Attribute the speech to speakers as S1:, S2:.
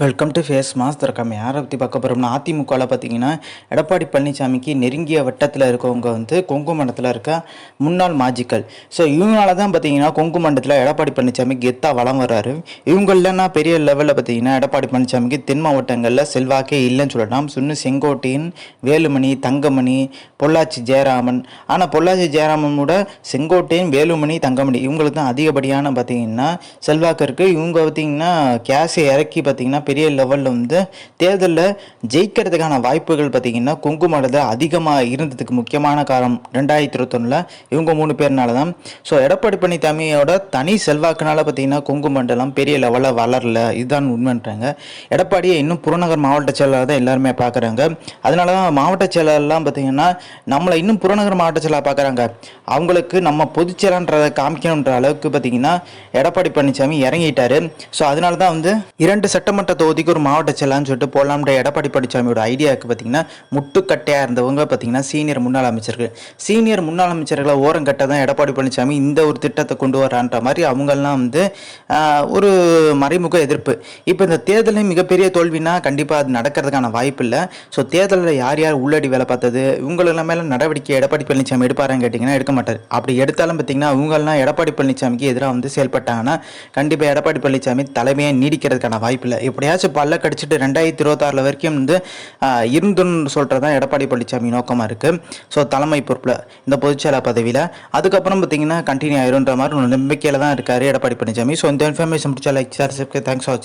S1: Welcome to face mass திறக்காம யாரை பற்றி பார்க்க போகிறோம்னா அதிமுகவில் பார்த்தீங்கன்னா எடப்பாடி பழனிசாமிக்கு நெருங்கிய வட்டத்தில் இருக்கவங்க வந்து கொங்கு மண்டலத்தில் இருக்க முன்னாள் மாஜிக்கல் ஸோ இவங்களால தான் பார்த்தீங்கன்னா கொங்கு மண்டலத்தில் எடப்பாடி பழனிசாமி கெத்தாக வளம் வர்றாரு. இவங்க பெரிய லெவலில் பார்த்தீங்கன்னா எடப்பாடி பழனிசாமிக்கு தென் மாவட்டங்களில் செல்வாக்கே இல்லைன்னு சொல்லலாம். சுன்னு செங்கோட்டையின் வேலுமணி தங்கமணி பொள்ளாச்சி ஜெயராமன். ஆனால் பொள்ளாச்சி ஜெயராமன் கூட செங்கோட்டையின் வேலுமணி தங்கமணி இவங்களுக்கு தான் அதிகப்படியான பார்த்தீங்கன்னா செல்வாக்கு இருக்குது இவங்க பார்த்தீங்கன்னா கேஸை இறக்கி பார்த்தீங்கன்னா பெரிய லெவலில் வந்து தேர்தலில் ஜெயிக்கிறதுக்கான வாய்ப்புகள் பார்த்தீங்கன்னா கொங்கு அதிகமாக இருந்ததுக்கு முக்கியமான காரணம் ரெண்டாயிரத்தி இருபத்தொன்னில் இவங்க மூணு பேர்னால தான் ஸோ எடப்பாடி பழனிசாமியோட தனி செல்வாக்குனால பார்த்தீங்கன்னா கொங்கு மண்டலம் பெரிய லெவலில் வளரல. இதுதான் உண்மைன்றாங்க. எடப்பாடியை இன்னும் புறநகர் மாவட்ட செயலாளர் தான் எல்லாருமே பார்க்குறாங்க. அதனால தான் மாவட்ட செயலாளர்லாம் பார்த்திங்கன்னா நம்மளை இன்னும் புறநகர் மாவட்ட செயலாளர் பார்க்குறாங்க. அவங்களுக்கு நம்ம பொதுச்செயலான்றதை காமிக்கணுன்ற அளவுக்கு பார்த்தீங்கன்னா எடப்பாடி பழனிசாமி இறங்கிட்டார். ஸோ அதனால தான் வந்து இரண்டு சட்டமன்ற தொகுதிக்கு ஒரு மாவட்ட செயலாளர்னு சொல்லிட்டு போடலாம்ன்ற எடப்பாடி பழனிசாமியோட ஐடியாவுக்கு பார்த்தீங்கன்னா முட்டுக்கட்டையாக இருந்தவங்க பார்த்தீங்கன்னா சீனியர் முன்னாள் அமைச்சர்கள். சீனியர் முன்னாள் அமைச்சர்களை ஓரம் கட்ட தான் எடப்பாடி பழனிசாமி இந்த ஒரு திட்டத்தை கொண்டு வரான்ற மாதிரி அவங்கெல்லாம் வந்து ஒரு மறைமுக எதிர்ப்பு. இப்போ இந்த தேர்தலில் மிகப்பெரிய தோல்வினா கண்டிப்பாக அது நடக்கிறதுக்கான வாய்ப்பு இல்லை. ஸோ தேர்தலில் யார் யார் உள்ளடி வேலை பார்த்தது இவங்களெல்லாம் மேலே நடவடிக்கை எடப்பாடி பழனிசாமி எடுப்பாரான்னு கேட்டிங்கன்னா எடுக்க மாட்டார். அப்படி எடுத்தாலும் பார்த்தீங்கன்னா இவங்கெல்லாம் எடப்பாடி பழனிசாமிக்கு எதிராக வந்து செயல்பட்டாங்கன்னா கண்டிப்பாக எடப்பாடி பழனிசாமி தலைமையை நீடிக்கிறதுக்கான வாய்ப்பு இல்லை. எப்படியாச்சும் பல்ல கடிச்சிட்டு ரெண்டாயிரத்தி இருபத்தாறில் வரைக்கும் வந்து இருந்துன்னு சொல்கிறது தான் எடப்பாடி பழனிசாமி நோக்கமாக இருக்குது ஸோ தலைமை பொறுப்பில் இந்த பொதுச்செயலாளர் பதவியில். அதுக்கப்புறம் பார்த்தீங்கன்னா கண்டினியூ ஆயிருன்ற மாதிரி ஒரு நம்பிக்கையில் தான் இருக்கார் எடப்பாடி பழனிசாமி ஸோ இந்த இன்ஃபர்மேஷன் முடிச்சா லைக் சார் தேங்க்ஸ் ஃபார்